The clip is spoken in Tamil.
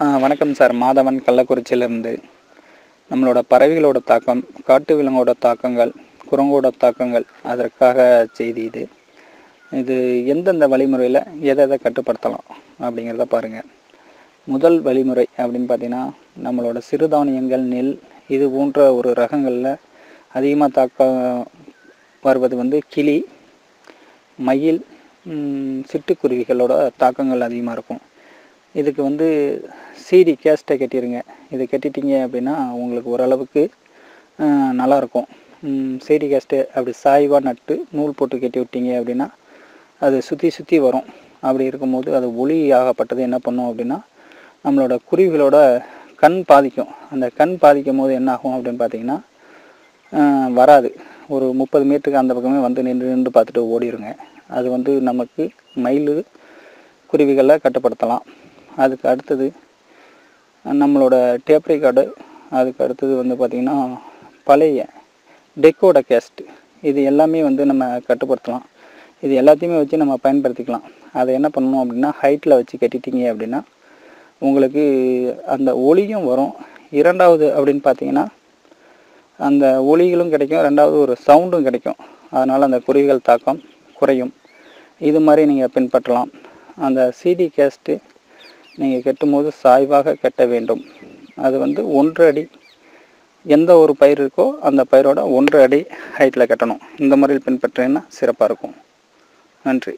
வணக்கம் சார். மாதவன் கள்ளக்குறிச்சியிலிருந்து. நம்மளோட பறவைகளோட தாக்கம் காட்டு விலங்கோட தாக்கங்கள் குரங்கோட தாக்கங்கள் அதற்காக செய்தி இது. இது எந்தெந்த வழிமுறையில் எதை எதை கட்டுப்படுத்தலாம் அப்படிங்கிறத பாருங்கள் முதல் வழிமுறை அப்படின்னு பார்த்தீங்கன்னா நம்மளோட சிறுதானியங்கள் நெல் இது போன்ற ஒரு ரகங்களில் அதிகமாக தாக்கம் வருவது வந்து கிளி மயில் சிட்டுக்குருவிகளோட தாக்கங்கள் அதிகமாக இருக்கும். இதுக்கு வந்து சீடி கேஸ்ட்டை கட்டிடுங்க இது கட்டிட்டீங்க அப்படின்னா உங்களுக்கு ஓரளவுக்கு நல்லாயிருக்கும். சீடி கேஸ்ட்டு அப்படி சாய்வாக நட்டு நூல் போட்டு கட்டி விட்டீங்க அப்படின்னா அது சுற்றி சுற்றி வரும். அப்படி இருக்கும்போது அது ஒளி ஆகப்பட்டது என்ன பண்ணும் அப்படின்னா நம்மளோட குருவிகளோட கண் பாதிக்கும். அந்த கண் பாதிக்கும் போது என்ன ஆகும் அப்படின்னு பார்த்தீங்கன்னா வராது. ஒரு முப்பது மீட்டருக்கு அந்த பக்கமே வந்து நின்று நின்று பார்த்துட்டு ஓடிடுங்க அது வந்து நமக்கு மயில் குருவிகளை கட்டுப்படுத்தலாம். அதுக்கு அடுத்தது நம்மளோட டேப் ரெக்கார்டு அதுக்கு அடுத்தது வந்து பார்த்திங்கன்னா பழைய டெக்கோட கேஸ்ட்டு இது எல்லாமே வந்து நம்ம கட்டுப்படுத்தலாம். இது எல்லாத்தையுமே வச்சு நம்ம பயன்படுத்திக்கலாம். அதை என்ன பண்ணணும் அப்படின்னா ஹைட்டில் வச்சு கட்டிட்டீங்க அப்படின்னா உங்களுக்கு அந்த ஒளியும் வரும். இரண்டாவது அப்படின்னு பார்த்தீங்கன்னா அந்த ஒளிகளும் கிடைக்கும். ரெண்டாவது ஒரு சவுண்டும் கிடைக்கும். அதனால் அந்த குருவிகள் தாக்கம் குறையும். இது மாதிரி நீங்கள் பின்பற்றலாம். அந்த சிடி கேஸ்ட்டு நீங்கள் கட்டும்போது சாய்வாக கட்ட வேண்டும். அது வந்து ஒன்று அடி எந்த ஒரு பயிர் இருக்கோ அந்த பயிரோட ஒன்று அடி ஹைட்டில் கட்டணும். இந்த முறையில் பின்பற்றினா சிறப்பாக இருக்கும். நன்றி.